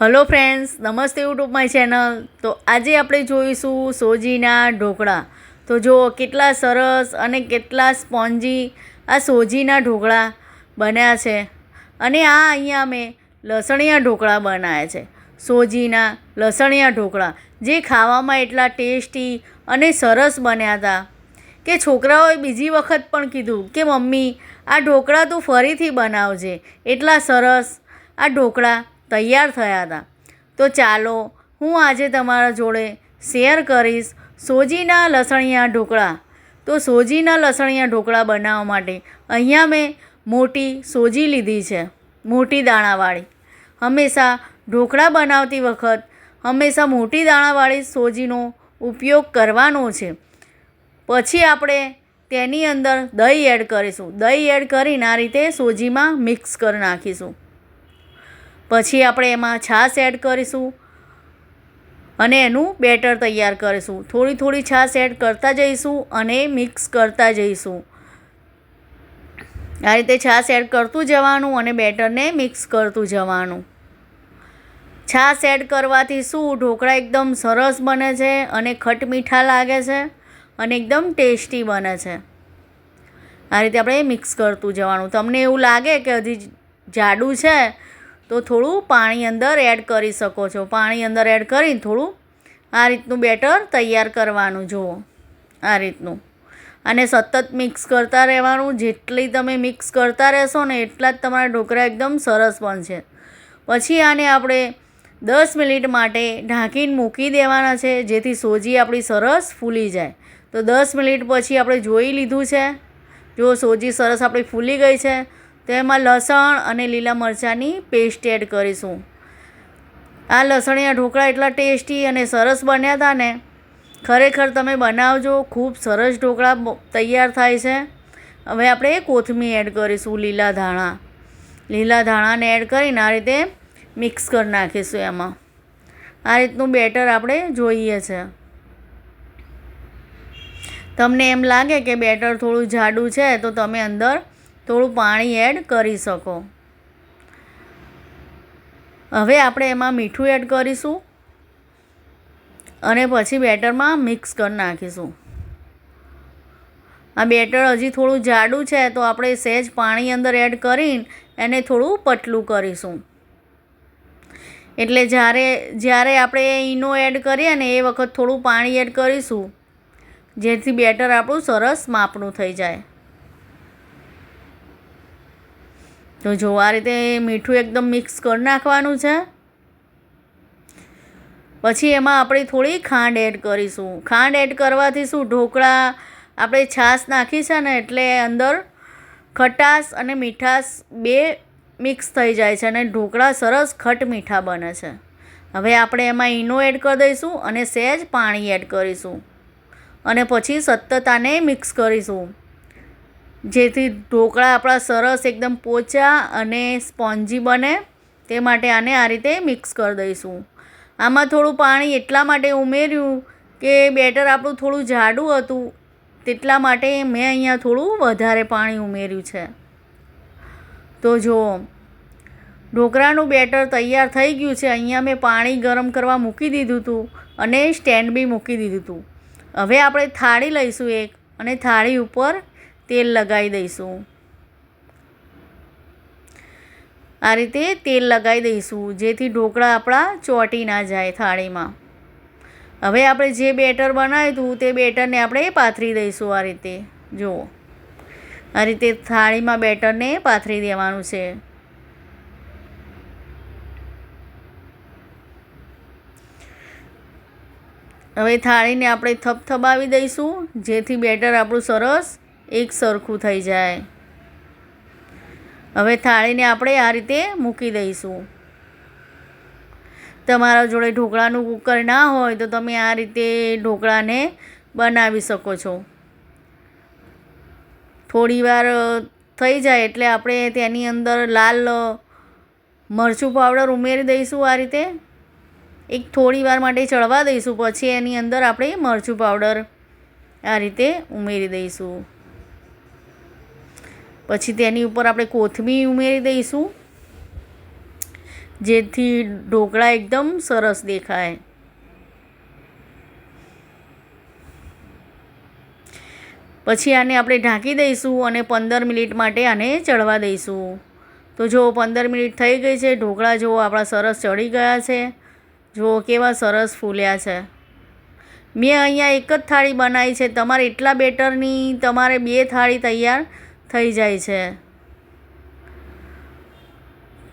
Hello friends, નમસ્તે YouTube my channel. તો આજે આપણે જોઈશું સોજીના ઢોકળા. તો જુઓ કેટલા સરસ અને કેટલા સ્પોન્જી આ સોજીના ઢોકળા બન્યા છે. અને આ અહીંયા મેં લસણિયા ઢોકળા બનાવ્યા છે. સોજીના લસણિયા ઢોકળા, જે ખાવામાં એટલા ટેસ્ટી અને સરસ બન્યા હતા. કે છોકરાઓએ બીજી વખત પણ કીધું કે, મમ્મી, આ ઢોકળા તું ફરીથી બનાવજે. એટલા સરસ આ ઢોકળા. તૈયાર થયા હતા. તો ચાલો, હું આજે તમારા જોડે શેર કરીશ સોજીના લસણિયા ઢોકળા. તો સોજીના લસણિયા ઢોકળા બનાવવા માટે અહીંયા મેં મોટી સોજી લીધી છે, મોટી દાણાવાળી. હંમેશા ઢોકળા બનાવતી વખત હંમેશા મોટી દાણાવાળી સોજીનો ઉપયોગ કરવાનો છે. પછી આપણે તેની અંદર દહીં એડ કરીશું. દહીં એડ કરીને આ રીતે સોજીમાં મિક્સ કરી નાખીશું. પછી આપણે એમાં છાશ એડ કરીશું. અને એનું બેટર તૈયાર કરીશું. થોડી થોડી છાશ એડ કરતા જઈશું અને મિક્સ કરતા જઈશું. આ રીતે છાશ એડ કરતું જવાનું અને બેટરને મિક્સ કરતું જવાનું. છાશ એડ કરવાથી શું? ઢોકળા એકદમ સરસ બને છે અને ખટ મીઠા લાગે છે અને એકદમ ટેસ્ટી બને છે. આ રીતે આપણે મિક્સ કરતું જવાનું. તમને એવું લાગે કે હજી જાડું છે? તો થોડું પાણી અંદર એડ કરી શકો છો. પાણી અંદર એડ કરીને થોડું આ રીતનું બેટર તૈયાર કરવાનું, જુઓ. આ રીતનું. અને સતત મિક્સ કરતા રહેવાનું. જેટલી તમે મિક્સ કરતા રહેશો ને એટલા જ તમારા ઢોકળા એકદમ સરસ બનશે. પછી આને આપણે દસ મિનિટ માટે ઢાંકીને મૂકી દેવાના છે, જેથી સોજી આપણી સરસ ફૂલી જાય. તો દસ મિનિટ પછી આપણે જોઈ લીધું છે. જો સોજી સરસ આપણી ફૂલી ગઈ છે. તો એમાં લસણ અને લીલા મરચાંની પેસ્ટ એડ કરીશું. આ લસણીયા ઢોકળા એટલા ટેસ્ટી અને સરસ બન્યા હતા ને, ખરેખર તમે બનાવજો, ખૂબ સરસ ઢોકળા તૈયાર થાય છે. હવે આપણે કોથમીર એડ કરીશું, લીલા ધાણા. લીલા ધાણાને એડ કરીને આ રીતે મિક્સ કરી નાખીશું એમાં. આ રીતનું બેટર આપણે જોઈએ છે. તમને એમ લાગે કે બેટર થોડું જાડું છે, તો તમે અંદર થોડું પાણી એડ કરી શકો. હવે આપણે એમાં મીઠું એડ કરીશું અને પછી બેટરમાં મિક્સ કરી નાખીશું. આ બેટર હજી થોડું જાડું છે તો આપણે સહેજ પાણી અંદર એડ કરીને એને થોડું પતલું કરીશું. એટલે જ્યારે જ્યારે આપણે ઈનો એડ કરીએ ને એ વખત થોડું પાણી એડ કરીશું, જેથી બેટર આપણું સરસ માપનું થઈ જાય. તો જો આ રીતે મીઠું એકદમ મિક્સ કરી નાખવાનું છે. પછી એમાં આપણે થોડી ખાંડ એડ કરીશું. ખાંડ એડ કરવાથી શું? ઢોકળા આપણે છાશ નાખી છે ને, એટલે અંદર ખટાશ અને મીઠાશ બે મિક્સ થઈ જાય છે અને ઢોકળા સરસ ખટ મીઠા બને છે. હવે આપણે એમાં ઈનો એડ કરી દઈશું અને સહેજ પાણી એડ કરીશું. અને પછી સતત આને મિક્સ કરીશું. જેથી ઢોકળા આપણા સરસ એકદમ પોચા અને સ્પોન્જી બને, તે માટે આને આ રીતે મિક્સ કરી દઈશું. આમાં થોડું પાણી એટલા માટે ઉમેર્યું કે બેટર આપણું થોડું જાડું હતું, તેટલા માટે મેં અહીંયા થોડું વધારે પાણી ઉમેર્યું છે. તો જુઓ, ઢોકળાનું બેટર તૈયાર થઈ ગયું છે. અહીંયા મેં પાણી ગરમ કરવા મૂકી દીધું હતું અને સ્ટેન્ડ બી મૂકી દીધું હતું. હવે આપણે થાળી લઈશું એક અને થાળી ઉપર તેલ લગાવી દઈશું. આ રીતે તેલ લગાવી દઈશું, જેથી ઢોકળા આપણા ચોંટી ના જાય થાળીમાં. હવે આપણે જે બેટર બનાવ્યું હતું, તે બેટરને આપણે પાથરી દઈશું આ રીતે. જુઓ. આ રીતે થાળીમાં બેટરને પાથરી દેવાનું છે. હવે થાળીને આપણે થપથપાવી દઈશું, જેથી બેટર આપણું સરસ એક સરખું થઈ જાય. હવે થાળીને આપણે આ રીતે મૂકી દઈશું. તમારા જોડે ઢોકળાનું કુકર ના હોય તો તમે આ રીતે ઢોકળાને બનાવી શકો છો. થોડીવાર થઈ જાય એટલે આપણે તેની અંદર લાલ મરચું પાવડર ઉમેરી દઈશું આ રીતે. એક થોડી વાર માટે ચડવા દઈશું, પછી એની અંદર આપણે મરચું પાવડર આ રીતે ઉમેરી દઈશું. પછી તેની ઉપર આપણે કોથમીર ઉમેરી દઈશું. જેથી ઢોકળા એકદમ સરસ દેખાય. પછી આને આપણે ઢાંકી દઈશું અને પંદર મિનિટ માટે આને ચડવા દઈશું. તો જો પંદર મિનિટ થઈ ગઈ છે, ઢોકળા જુઓ આપણા સરસ ચડી ગયા છે, જુઓ કેવા સરસ ફૂલ્યા છે. મેં અહીંયા એક જ થાળી બનાવી છે, તમારે એટલા બેટરની, તમારે બે થાળી તૈયાર થઈ જાય છે.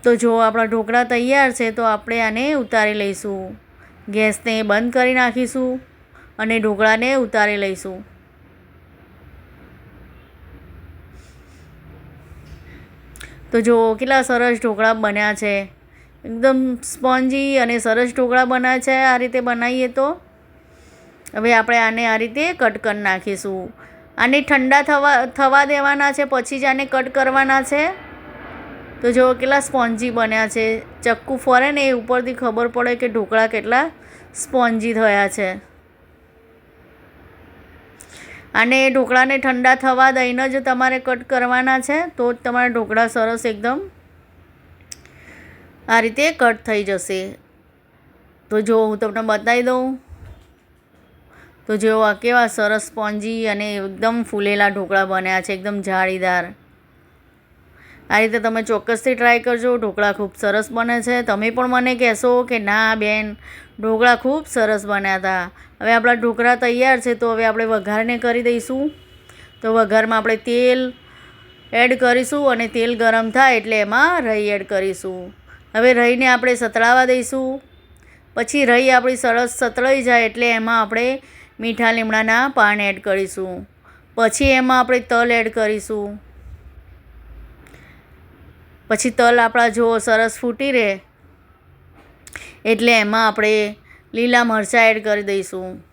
તો જો આપણા ઢોકળા તૈયાર છે, તો આપણે આને ઉતારી લઈશું. ગેસને બંધ કરી નાખીશું અને ઢોકળાને ઉતારી લઈશું. તો જો કેટલા સરસ ઢોકળા બન્યા છે. એકદમ સ્પોન્જી અને સરસ ઢોકળા બન્યા છે આ રીતે બનાવીએ તો. હવે આપણે આને આ રીતે કટ કરી નાખીશું. આને ઠંડા થવા થવા દેવાના છે, પછી જ આને કટ કરવાના છે. તો જો કેટલા સ્પોન્જી બન્યા છે. ચક્કુ ફરે ને એ ઉપરથી ખબર પડે કે ઢોકળા કેટલા સ્પોન્જી થયા છે. અને ઢોકળાને ઠંડા થવા દઈને જ તમારે કટ કરવાના છે, તો જ તમારા ઢોકળા સરસ એકદમ આ રીતે કટ થઈ જશે. તો જો હું તમને બતાવી દઉં. તો જેઓ આ કેવા સરસ સ્પોન્જી અને એકદમ ફૂલેલા ઢોકળા બન્યા છે, એકદમ જાળીદાર. આ રીતે તમે ચોક્કસથી ટ્રાય કરજો, ઢોકળા ખૂબ સરસ બને છે. તમે પણ મને કહેશો કે ના બેન, ઢોકળા ખૂબ સરસ બન્યા હતા હવે આપણા ઢોકળા તૈયાર છે, તો હવે આપણે વઘારને કરી દઈશું. તો વઘારમાં આપણે તેલ એડ કરીશું અને તેલ ગરમ થાય એટલે એમાં રહી એડ કરીશું. હવે રહીને આપણે સતળાવા દઈશું. પછી રહી આપણી સરસ સતળાઈ જાય એટલે એમાં આપણે મીઠા લીમડાના પાન એડ કરીશું. પછી એમાં આપણે તલ એડ કરીશું. પછી તલ આપણા જો સરસ ફૂટી રહે. એટલે એમાં આપણે લીલા મરચાં એડ કરી દઈશું.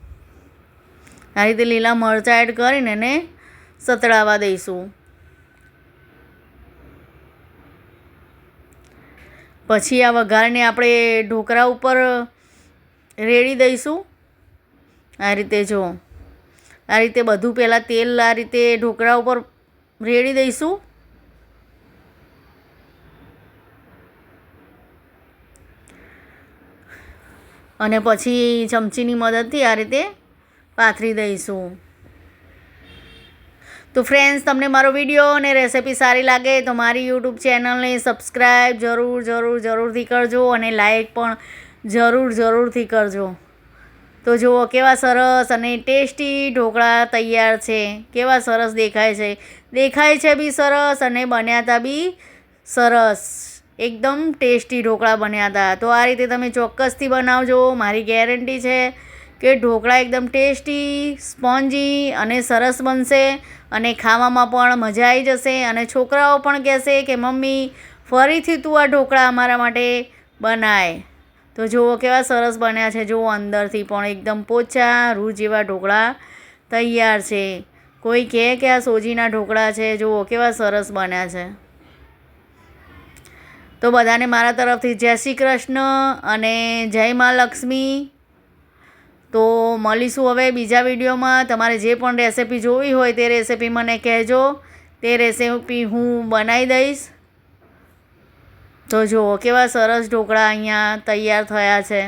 આ રીતે લીલા મરચાં એડ કરીને એને સતળાવા દઈશું. પછી આ વઘારને આપણે ઢોકળા ઉપર રેડી દઈશું. આ રીતે જો. આ રીતે બધું પહેલાં તેલ આ રીતે ઢોકળા ઉપર રેડી દઈશું. અને પછી ચમચીની મદદથી આ રીતે પાથરી દઈશું. તો ફ્રેન્ડ્સ, તમને મારો વીડિયો અને રેસિપી સારી લાગે તો મારી યુટ્યુબ ચેનલને સબસ્ક્રાઈબ જરૂર જરૂર, જરૂરથી કરજો અને લાઈક પણ જરૂર, જરૂરથી કરજો. તો જુઓ કેવા સરસ અને ટેસ્ટી ઢોકળા તૈયાર છે. કેવા સરસ દેખાય છે. દેખાય છે બી સરસ અને બન્યા હતા બી સરસ. એકદમ ટેસ્ટી ઢોકળા બન્યા હતા તો આ રીતે તમે ચોક્કસથી બનાવજો. મારી ગેરંટી છે કે ઢોકળા એકદમ ટેસ્ટી, સ્પોન્જી અને સરસ બનશે અને ખાવામાં પણ મજા આવી જશે અને છોકરાઓ પણ કહેશે કે, મમ્મી, ફરીથી તું આ ઢોકળા અમારા માટે બનાય. તો જુઓ કેવા સરસ બન્યા છે. જુઓ અંદરથી પણ એકદમ પોચા રૂ જેવા ઢોકળા તૈયાર છે. કોઈ કહે કે આ સોજીના ઢોકળા છે. જુઓ કેવા સરસ બન્યા છે. તો બધાને મારા તરફથી જય શ્રી કૃષ્ણ અને જય મા લક્ષ્મી. તો મળીશું હવે બીજા વિડીયોમાં. તમારે જે પણ રેસિપી જોવી હોય તે રેસિપી મને કહેજો. તે રેસિપી હું બનાવી દઈશ. તો જુઓ, કેવા સરસ ઢોકળા અહીંયા તૈયાર થયા છે.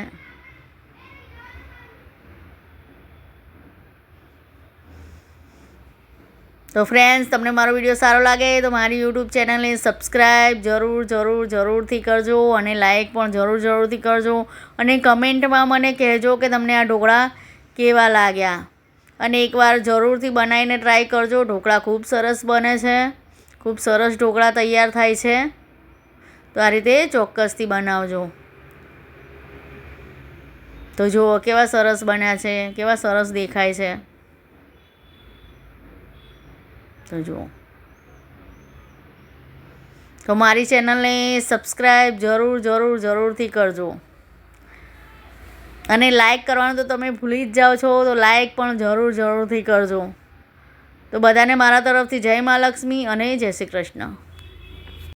તો ફ્રેન્ડ્સ તમને મારો વીડિયો સારો લાગે તો મારી યુટ્યુબ ચેનલને સબસ્ક્રાઈબ જરૂર જરૂર, જરૂરથી કરજો અને લાઇક પણ જરૂર, જરૂરથી કરજો અને કમેન્ટમાં મને કહેજો કે તમને આ ઢોકળા કેવા લાગ્યા. અને એકવાર જરૂરથી બનાવીને ટ્રાય કરજો, ઢોકળા ખૂબ સરસ બને છે. ખૂબ સરસ ઢોકળા તૈયાર થાય છે. તો આ રીતે ચોક્કસથી બનાવજો. તો જુઓ કેવા સરસ બન્યા છે, કેવા સરસ દેખાય છે. તો જુઓ. તો મારી ચેનલને સબસ્ક્રાઈબ જરૂર જરૂર, જરૂરથી કરજો. અને લાઈક કરવાનું તો તમે ભૂલી જ જાઓ છો, તો લાઈક પણ જરૂર, જરૂરથી કરજો. તો બધાને મારા તરફથી જય મા લક્ષ્મી અને જય શ્રી કૃષ્ણ.